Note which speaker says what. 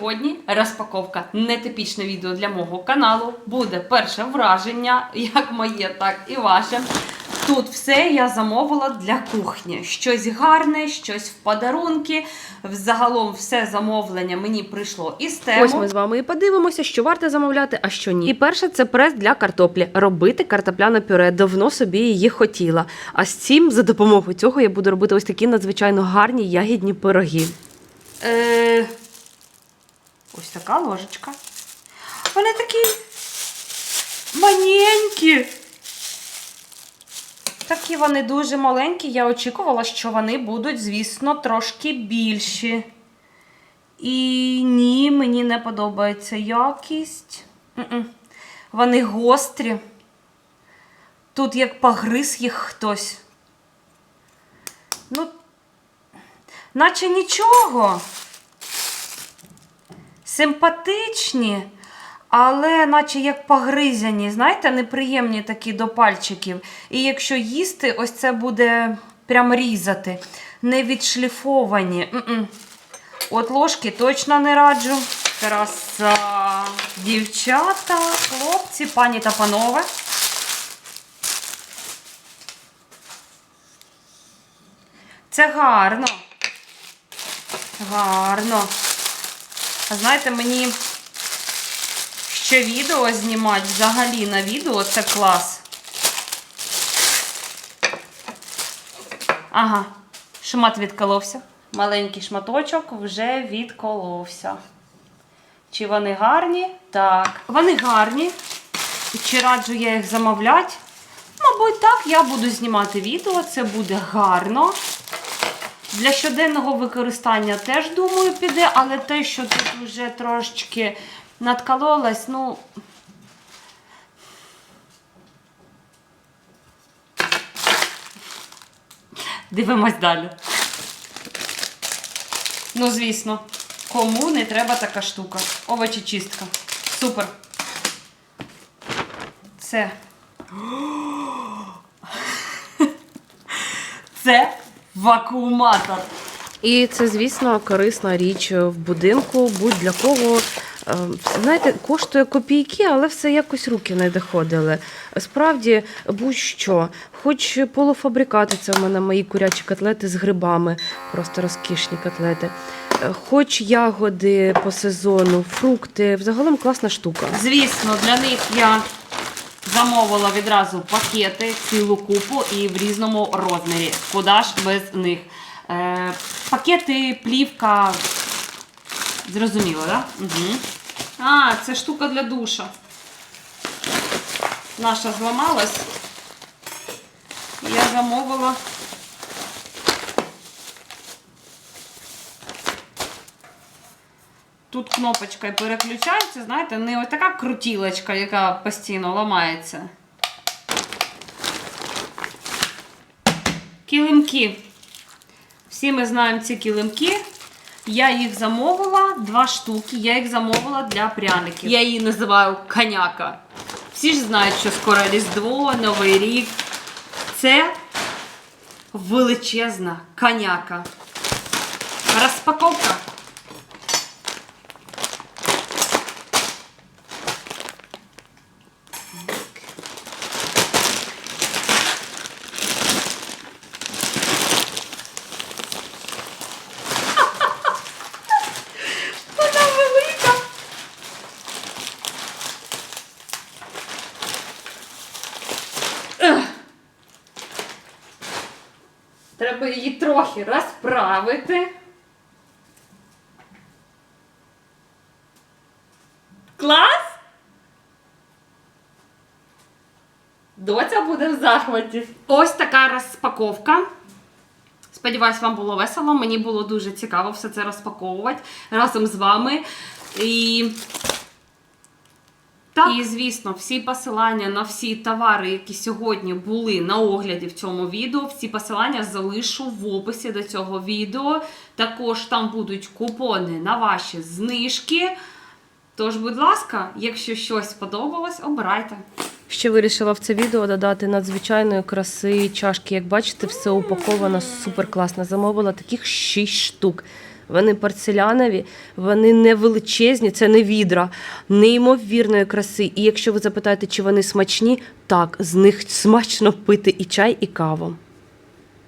Speaker 1: Сьогодні розпаковка нетипічне відео для мого каналу. Буде перше враження, як моє, так і ваше. Тут все я замовила для кухні. Щось гарне, щось в подарунки. Взагалом все замовлення мені прийшло із тему.
Speaker 2: Ось ми з вами і подивимося, що варто замовляти, а що ні. І перше це прес для картоплі. Робити картопляне пюре. Давно собі її хотіла. А з цим за допомогою цього я буду робити ось такі надзвичайно гарні ягідні пироги.
Speaker 1: Е, ось така ложечка. Вони такі маленькі. Такі вони дуже маленькі. Я очікувала, що вони будуть, звісно, трошки більші. І ні, мені не подобається якість. М-м. Вони гострі. Тут як погриз їх хтось. Ну, наче нічого. Симпатичні, але наче як погризяні, знаєте, неприємні такі до пальчиків. І якщо їсти, ось це буде прям різати. Не відшліфовані. М-м. От ложки точно не раджу. Краса. Дівчата, хлопці, пані та панове. Це гарно. Гарно. А знаєте, мені ще відео знімати взагалі на відео це клас. Ага, шмат відколовся. Маленький шматочок вже відколовся. Чи вони гарні? Так. Вони гарні. Чи раджу я їх замовляти? Мабуть, так, я буду знімати відео, це буде гарно. Для щоденного використання теж, думаю, піде, але те, що тут вже трошечки надкололось, ну. Дивимось далі. Ну, звісно, кому не треба така штука. Овочечистка. Супер. Це. Це вакууматор.
Speaker 2: І це, звісно, корисна річ в будинку, будь-для кого. Е, Знаєте, коштує копійки, але все якось руки не доходили. Справді, будь-що, хоч полуфабрикати, це в мене мої курячі котлети з грибами, просто розкішні котлети. Е, Хоч ягоди по сезону, фрукти, взагалом класна штука.
Speaker 1: Звісно, для них я замовила відразу пакети, цілу купу і в різному розмірі. Куди ж без них? Е, пакети, плівка. Зрозуміло, так? Да? Угу. А, це штука для душа. Наша зламалась. Я замовила. Тут кнопочка переключається, знаєте, не ось така крутілочка, яка постійно ламається. Килимки. Всі ми знаємо ці килимки. Я їх замовила, два штуки. Я їх замовила для пряників. Я її називаю коняка. Всі ж знають, що скоро Різдво, Новий рік. Це величезна коняка. Розпаковка. Треба її трохи розправити. Клас? Доця буде в захваті. Ось така розпаковка. Сподіваюсь, вам було весело. Мені було дуже цікаво все це розпаковувати разом з вами. І, так. і звісно, всі посилання на всі товари, які сьогодні були на огляді в цьому відео, всі посилання залишу в описі до цього відео. Також там будуть купони на ваші знижки. Тож, будь ласка, якщо щось сподобалось, обирайте.
Speaker 2: Ще вирішила в це відео додати надзвичайної краси чашки. Як бачите, все упаковано супер класно. Замовила таких 6 штук. Вони порцелянові, вони не величезні, це не відра, неймовірної краси. І якщо ви запитаєте, чи вони смачні, так, з них смачно пити і чай, і каву.